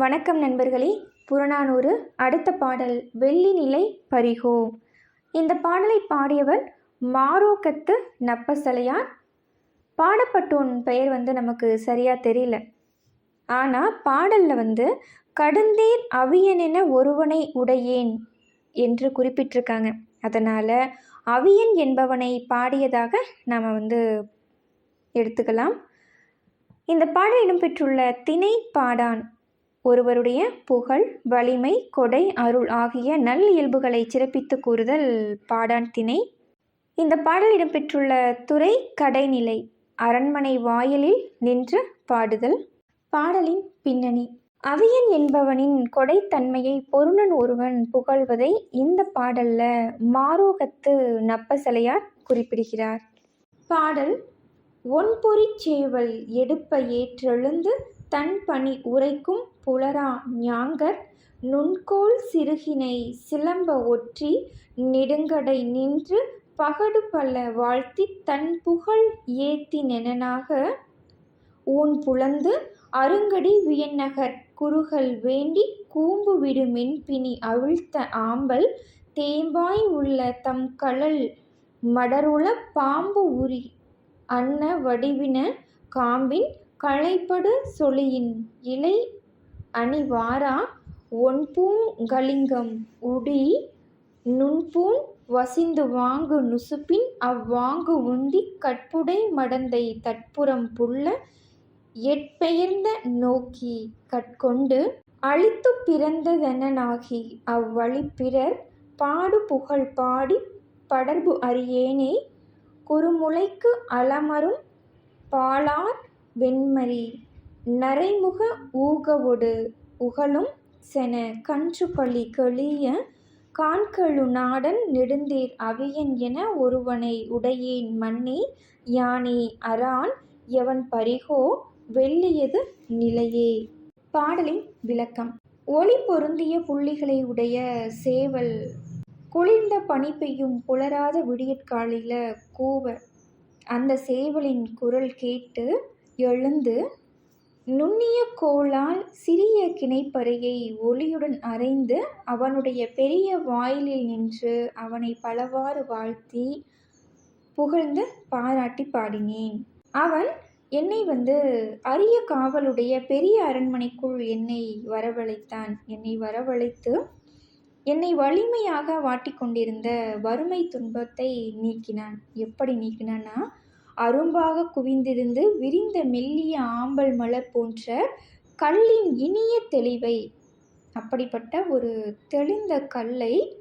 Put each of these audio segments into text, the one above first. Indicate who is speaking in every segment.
Speaker 1: வணக்கம் நண்பர்களே. புறநானூறு அடுத்த பாடல் வெள்ளி நிலை பரிகோ இந்த பாடலை பாடியவர் மாரோக்கத்து நப்பசலையார். பாடப்பட்டோன் பெயர் வந்து நமக்கு சரியாக தெரியல. ஆனால் பாடலில் வந்து கடுந்தீர் அவியனென ஒருவனை உடையேன் என்று குறிப்பிட்டிருக்காங்க. அதனால் அவியன் என்பவனை பாடியதாக நாம் வந்து எடுத்துக்கலாம். இந்த பாடல் இடம்பெற்றுள்ள திணை பாடான் ஒருவருடைய புகழ் வலிமை கொடை அருள் ஆகிய நல் இயல்புகளை சிறப்பித்து கூறுதல் பாடான் திணை இந்த பாடல் இடம்பெற்றுள்ள துறை கடைநிலை அரண்மனை வாயிலில் நின்று பாடுதல். பாடலின் பின்னணி. அவியன் என்பவனின் கொடைத்தன்மையை பொருணன் ஒருவன் புகழ்வதை இந்த பாடல்ல மாரோகத்து நப்பசலையார் குறிப்பிடுகிறார். பாடல் ஒன்பொறிச் சேவல் எடுப்ப ஏற்றெழுந்து தன் பணி உரைக்கும் புலரா ஞாங்கர் நுண்கோல் சிறுகினை சிலம்ப ஒற்றி நெடுங்கடை நின்று பகடு பல வாழ்த்தி தன் புகழ் ஏத்தினெனனாக ஊன் புலந்து அருங்கடி வியன்னகர் குறுகல் வேண்டி கூம்பு விடு மென்பிணி அவிழ்த்த ஆம்பல் தேம்பாய் உள்ள தம் கழல் மடருள பாம்பு உரி அன்ன வடிவின காம்பின் களைப்படு சொலியின் இலை அணிவாரா? ஒன்பூங்கலிங்கம் உடி நுண்பூண் வசிந்து வாங்கு நுசுப்பின் அவ்வாங்கு உந்தி கட்புடை மடந்தை தட்புறம் புள்ள எட்பெயர்ந்த நோக்கி கட்கொண்டு அழித்து பிறந்ததெனனாகி அவ்வழி பிறர் பாடு புகழ் பாடி படர்பு அறியேனே குறுமுலைக்கு அலமரும் பாலார் வெண்மரி நரைமுக ஊகவொடு உகலும் சென கன்றுபலி கெளிய காண்கழு நாடன் நெடுந்தேர் அவியன் என ஒருவனை உடையேன் மன்னி யானே அரான் எவன் பரிகோ வெள்ளியது நிலையே. பாடலின் விளக்கம். ஒளி பொருந்திய புள்ளிகளை உடைய சேவல் குளிர்ந்த பனி பெய்யும் புலராத விடியற்காலையில் கூவ அந்த சேவலின் குரல் கேட்டு எழுந்து நுண்ணிய கோளால் சிறிய கிணைப்பறையை ஒளியுடன் அரைந்து அவனுடைய பெரிய வாயிலில் நின்று அவனை பலவாறு வாழ்த்தி புகழ்ந்து பாராட்டி பாடினேன். அவன் என்னை வந்து அரிய காவலுடைய பெரிய அரண்மனைக்குள் என்னை வரவழைத்தான். என்னை வரவழைத்து என்னை வலிமையாக வாட்டிக்கொண்டிருந்த வறுமை துன்பத்தை நீக்கினான். எப்படி நீக்கினான்னா அரும்பாக குவிந்திருந்து விரிந்த மெல்லிய ஆம்பல் மலர் போன்ற கல்லின் இனிய தெளிவை அப்படிப்பட்ட ஒரு தெளிந்த கல்லை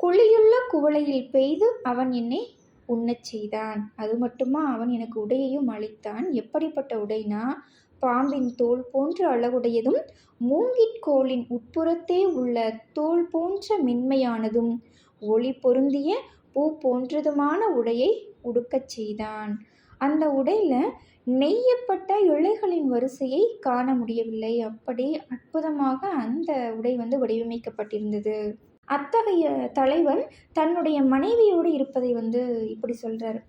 Speaker 1: குழியுள்ள குவளையில் பெய்து அவன் என்னை உண்ணச் செய்தான். அது மட்டுமா? அவன் எனக்கு உடையையும் அளித்தான். எப்படிப்பட்ட உடைனா? பாம்பின் தோல் போன்ற அழகுடையதும் மூங்கிற்கோளின் உட்புறத்தே உள்ள தோல் போன்ற மென்மையானதும் ஒளி பொருந்திய பூ போன்றதுமான உடையை உடுக்கச் செய்தான். அந்த உடையில் நெய்யப்பட்ட இழைகளின் வரிசையை காண முடியவில்லை. அப்படி அற்புதமாக அந்த உடை வந்து வடிவமைக்கப்பட்டிருந்தது. அத்தகைய தலைவன் தன்னுடைய மனைவியோடு இருப்பதை வந்து இப்படி சொல்கிறார்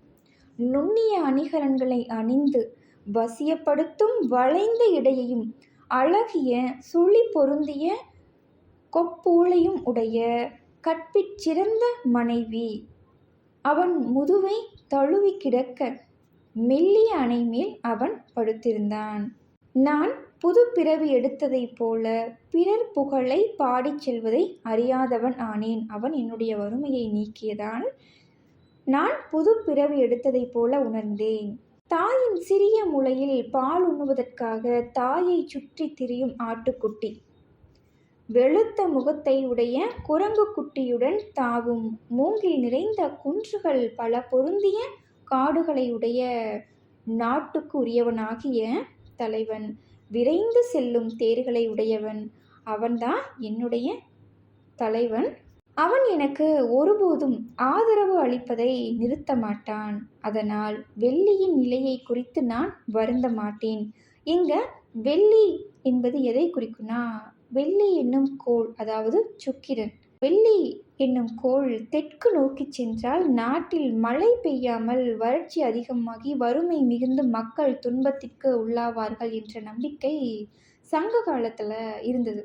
Speaker 1: நுண்ணிய அணிகலன்களை அணிந்து வசியப்படுத்தும் வளைந்த இடையையும் அழகிய சுழி பொருந்திய கொப்பூளையும் உடைய கற்பிற் மனைவி அவன் முதுவை தழுவி கிடக்க மெல்லிய அணை மேல் அவன் படுத்திருந்தான். நான் புது பிறவி எடுத்ததைப் போல பிறர் புகழை பாடிச் செல்வதை அறியாதவன் ஆனேன். அவன் என்னுடைய வறுமையை நீக்கியதால் நான் புது பிறவி எடுத்ததைப் போல உணர்ந்தேன். தாயின் சிறிய முளையில் பால் உண்ணுவதற்காக தாயை சுற்றி திரியும் ஆட்டுக்குட்டி வெளுத்த முகத்தை உடைய குரங்கு குட்டியுடன் தாவும். மூங்கில் நிறைந்த குன்றுகள் பல பொருந்திய காடுகளை உடைய நாட்டுக்கு உரியவனாகிய தலைவன். விரைந்து செல்லும் தேர்களை உடையவன். அவன்தான் என்னுடைய தலைவன். அவன் எனக்கு ஒருபோதும் ஆதரவு அளிப்பதை நிறுத்த மாட்டான். அதனால் வெள்ளியின் நிலையை குறித்து நான் வருந்த மாட்டேன். இங்க வெள்ளி என்பது எதை குறிக்குன்னா வெள்ளி என்னும் கோள் அதாவது சுக்கிரன். வெள்ளி என்னும் கோள் தெற்கு நோக்கி சென்றால் நாட்டில் மழை பெய்யாமல் வறட்சி அதிகமாகி வறுமை மிகுந்து மக்கள் துன்பத்திற்கு உள்ளாவார்கள் என்ற நம்பிக்கை சங்க காலத்தில் இருந்தது.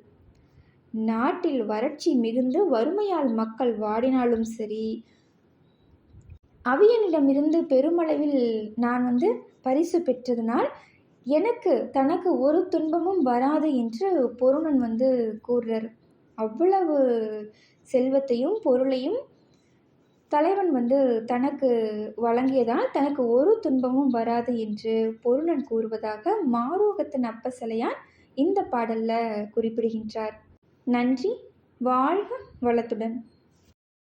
Speaker 1: நாட்டில் வறட்சி மிகுந்து வறுமையால் மக்கள் வாடினாலும் சரி அவியனிடமிருந்து பெருமளவில் நான் வந்து பரிசு பெற்றதனால் எனக்கு தனக்கு ஒரு துன்பமும் வராது என்று பொருணன் வந்து கூறுறார். அவ்வளவு செல்வத்தையும் பொருளையும் தலைவன் வந்து தனக்கு வழங்கியதால் தனக்கு ஒரு துன்பமும் வராது என்று பொருணன் கூறுவதாக மாரோகத்தின் அப்பசலையான் இந்த பாடலில் குறிப்பிடுகின்றார். நன்றி வாழ்க வளத்துடன்.